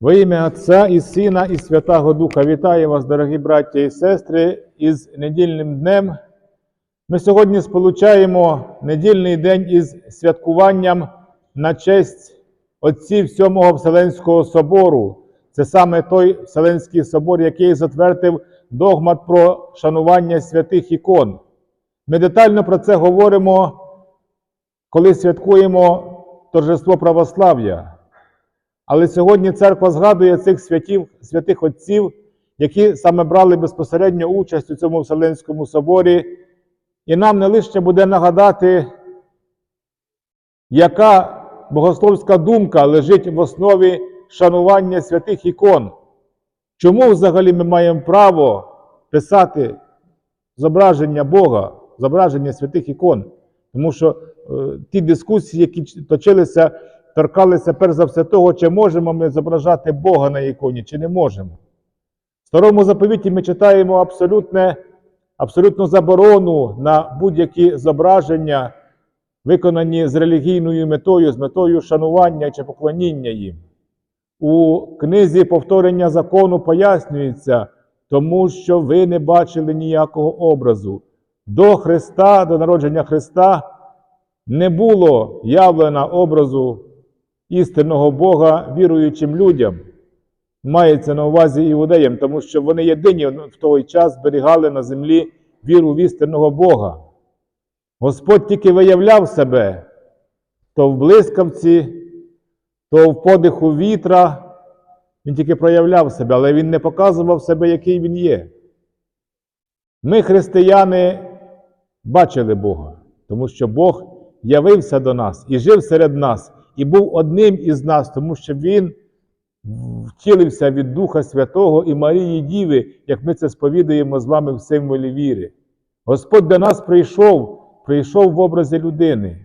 Во ім'я Отця і Сина, і Святого Духа вітаю вас, дорогі браття і сестри, із недільним днем. Ми сьогодні сполучаємо недільний день із святкуванням на честь отців Сьомого Вселенського собору. Це саме той Вселенський собор, який затвердив догмат про шанування святих ікон. Ми детально про це говоримо, коли святкуємо торжество православ'я. Але сьогодні церква згадує цих святів, святих отців, які саме брали безпосередньо участь у цьому Вселенському соборі. І нам не лише буде нагадати, яка богословська думка лежить в основі шанування святих ікон. Чому взагалі ми маємо право писати зображення Бога, зображення святих ікон? Тому що е, ті дискусії, які точилися, торкалися перш за все того, чи можемо ми зображати Бога на іконі, чи не можемо. В старому заповіті ми читаємо абсолютне, абсолютну заборону на будь-які зображення, виконані з релігійною метою, з метою шанування чи поклоніння їм. У книзі повторення закону пояснюється, тому що ви не бачили ніякого образу. До Христа, до народження Христа, не було явлено образу істинного Бога віруючим людям. Мається на увазі іудеям, тому що вони єдині в той час зберігали на землі віру в істинного Бога. Господь тільки виявляв себе то в блискавці, то в подиху вітра. Він тільки проявляв себе, але він не показував себе, який він є. Ми, християни, бачили Бога, тому що Бог явився до нас і жив серед нас, і був одним із нас, тому що Він втілився від Духа Святого і Марії Діви, як ми це сповідуємо з вами в символі віри. Господь до нас прийшов, прийшов в образі людини.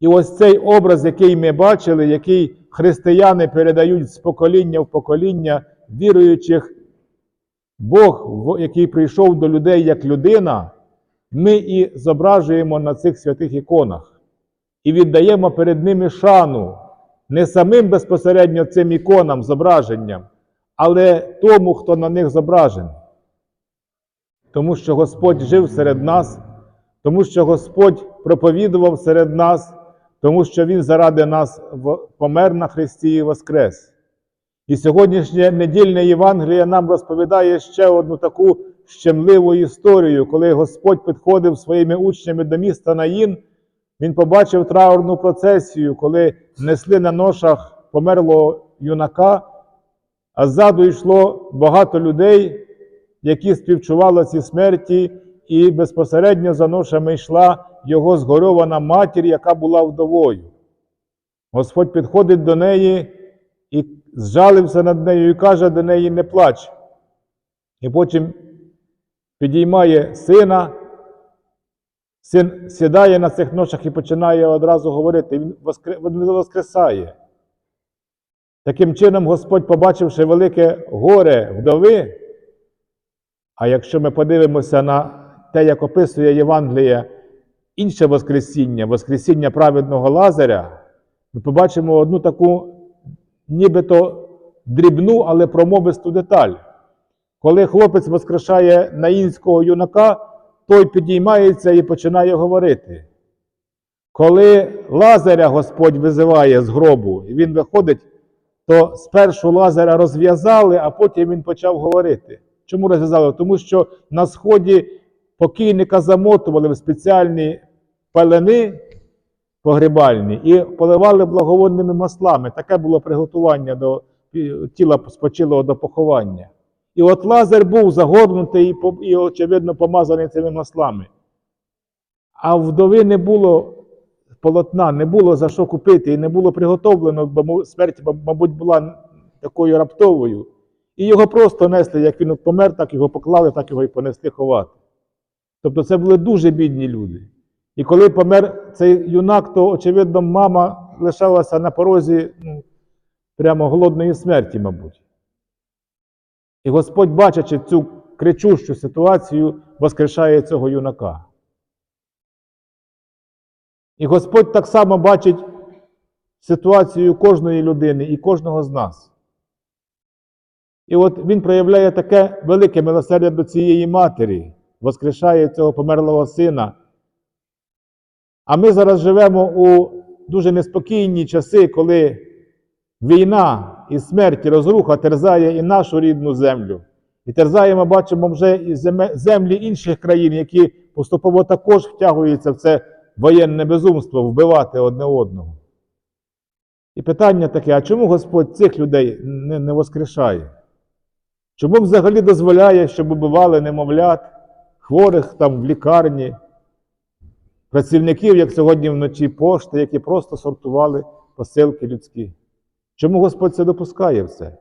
І ось цей образ, який ми бачили, який християни передають з покоління в покоління віруючих, Бог, який прийшов до людей як людина, ми і зображуємо на цих святих іконах і віддаємо перед ними шану не самим безпосередньо цим іконам, зображенням, але тому, хто на них зображений. Тому що Господь жив серед нас, тому що Господь проповідував серед нас, тому що Він заради нас помер на Христі і Воскрес. І сьогоднішнє недільне Євангеліє нам розповідає ще одну таку щемливу історію, коли Господь підходив своїми учнями до міста Наїн, він побачив траурну процесію, коли несли на ношах померлого юнака, а ззаду йшло багато людей, які співчували ці смерті, і безпосередньо за ношами йшла його згорьована матір, яка була вдовою. Господь підходить до неї і зжалився над нею і каже до неї не плач. І потім підіймає сина, син сідає на цих ношах і починає одразу говорити, він воскресає. Таким чином, Господь, побачивши велике горе вдови, а якщо ми подивимося на те, як описує Євангеліє інше Воскресіння, Воскресіння праведного Лазаря, ми побачимо одну таку нібито дрібну, але промовисту деталь. Коли хлопець воскрешає наїнського юнака, той підіймається і починає говорити. Коли Лазаря Господь визиває з гробу, і він виходить, то спершу Лазаря розв'язали, а потім він почав говорити. Чому розв'язали? Тому що на сході покійника замотували в спеціальні пелени погребальні і поливали благовонними маслами. Таке було приготування до тіла спочилого до поховання. І от Лазар був загорнутий і, очевидно, помазаний цими маслами. А вдови не було полотна, не було за що купити, і не було приготовлено, бо смерть, мабуть, була такою раптовою. І його просто несли, як він помер, так його поклали, так його і понесли ховати. Тобто це були дуже бідні люди. І коли помер цей юнак, то, очевидно, мама лишалася на порозі ну, прямо голодної смерті, мабуть. І Господь, бачачи цю кричущу ситуацію, воскрешає цього юнака. І Господь так само бачить ситуацію кожної людини і кожного з нас. І от він проявляє таке велике милосердя до цієї матері, воскрешає цього померлого сина. А ми зараз живемо у дуже неспокійні часи, коли війна і смерть, і розруха терзає і нашу рідну землю. І терзає, ми бачимо вже і землі інших країн, які поступово також втягуються в це воєнне безумство, вбивати одне одного. І питання таке: а чому Господь цих людей не, не воскрешає? Чому взагалі дозволяє, щоб убивали немовлят, хворих там в лікарні, працівників, як сьогодні вночі пошти, які просто сортували посилки людські? Чому Господь це допускає все?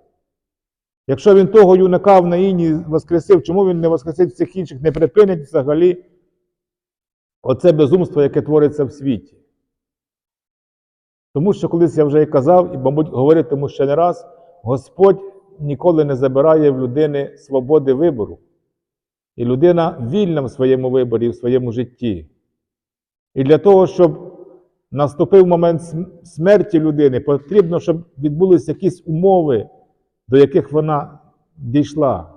Якщо він того юнака в Наїні воскресив, чому він не воскресив всіх інших, не припинить взагалі оце безумство, яке твориться в світі? Тому що колись я вже і казав, і, мабуть, говоритиму ще не раз, Господь ніколи не забирає в людини свободи вибору. І людина вільна в своєму виборі, в своєму житті. І для того, щоб наступив момент смерті людини, потрібно, щоб відбулися якісь умови, до яких вона дійшла.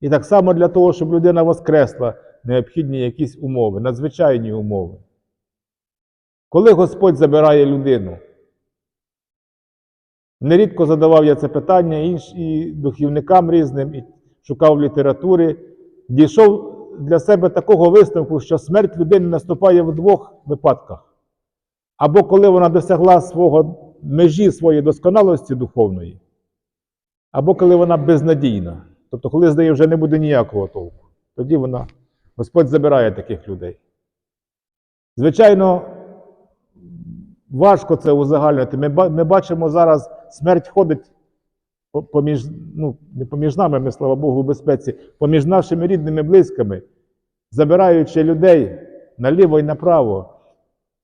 І так само для того, щоб людина воскресла, необхідні якісь умови, надзвичайні умови. Коли Господь забирає людину? Нерідко задавав я це питання інш, і духівникам різним, і шукав в літературі. Дійшов для себе такого висновку, що смерть людини наступає в двох випадках. Або коли вона досягла свого межі своєї досконалості духовної, або коли вона безнадійна. Тобто, коли з нею вже не буде ніякого толку. Тоді вона, Господь забирає таких людей. Звичайно, важко це узагальнити. Ми, ми бачимо зараз, смерть ходить поміж, ну, не поміж нами, ми, слава Богу, у безпеці, поміж нашими рідними близькими, забираючи людей наліво і направо.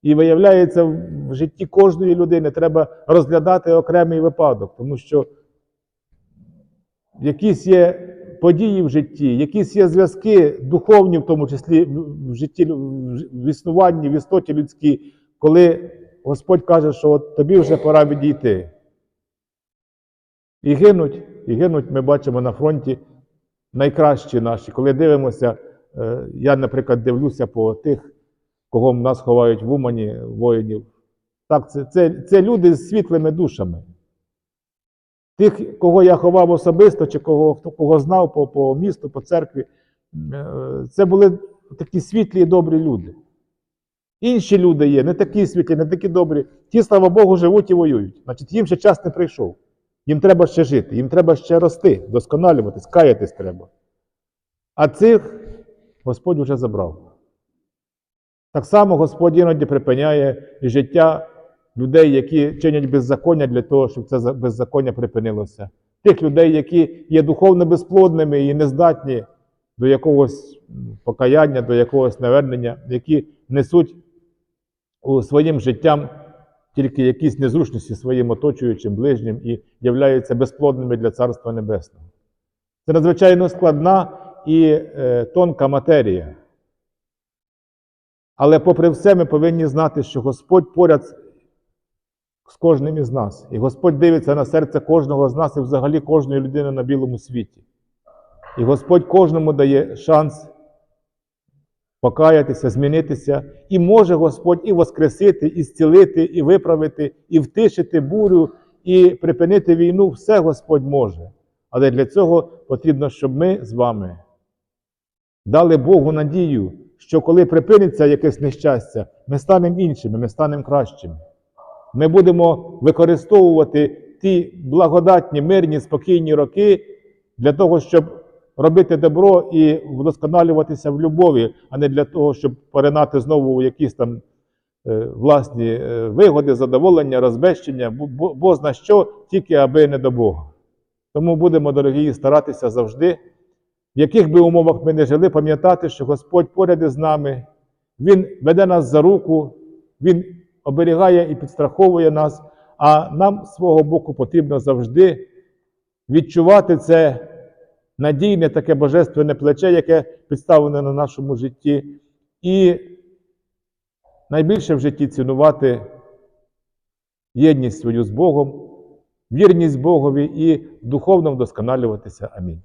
І виявляється, в житті кожної людини треба розглядати окремий випадок, тому що якісь є події в житті, якісь є зв'язки духовні, в тому числі в житті, в існуванні, в істоті людській, коли Господь каже, що от тобі вже пора відійти. І гинуть, і гинуть, ми бачимо на фронті найкращі наші. Коли дивимося, е, я, наприклад, дивлюся по тих, кого в нас ховають в Умані, воїнів. Так, це, це, це люди з світлими душами. Тих, кого я ховав особисто, чи кого, кого знав по, по місту, по церкві, е, це були такі світлі і добрі люди. Інші люди є, не такі світлі, не такі добрі. Ті, слава Богу, живуть і воюють. Значить, їм ще час не прийшов. Їм треба ще жити, їм треба ще рости, вдосконалюватись, каятись треба. А цих Господь вже забрав. Так само Господь іноді припиняє життя людей, які чинять беззаконня для того, щоб це за- беззаконня припинилося. Тих людей, які є духовно безплодними і нездатні до якогось покаяння, до якогось навернення, які несуть своїм життям тільки якісь незручності своїм оточуючим ближнім і являються безплодними для Царства Небесного. Це надзвичайно складна і е, тонка матерія. Але попри все, ми повинні знати, що Господь поряд з- кожним із нас. І Господь дивиться на серце кожного з нас і взагалі кожної людини на білому світі. І Господь кожному дає шанс покаятися, змінитися. І може Господь і воскресити, і зцілити, і виправити, і втишити бурю, і припинити війну. Все Господь може. Але для цього потрібно, щоб ми з вами дали Богу надію, що коли припиниться якесь нещастя, ми станемо іншими, ми станемо кращими. Ми будемо використовувати ті благодатні, мирні, спокійні роки для того, щоб робити добро і вдосконалюватися в любові, а не для того, щоб поринати знову якісь там е, власні е, вигоди, задоволення, розбещення, бо зна що, тільки аби не до Бога. Тому будемо, дорогі, старатися завжди, в яких би умовах ми не жили, пам'ятати, що Господь поряд із нами, Він веде нас за руку, Він оберігає і підстраховує нас, а нам з свого боку потрібно завжди відчувати це надійне таке божественне плече, яке підставлене на нашому житті, і найбільше в житті цінувати єдність свою з Богом, вірність Богові і духовно вдосконалюватися. Амінь.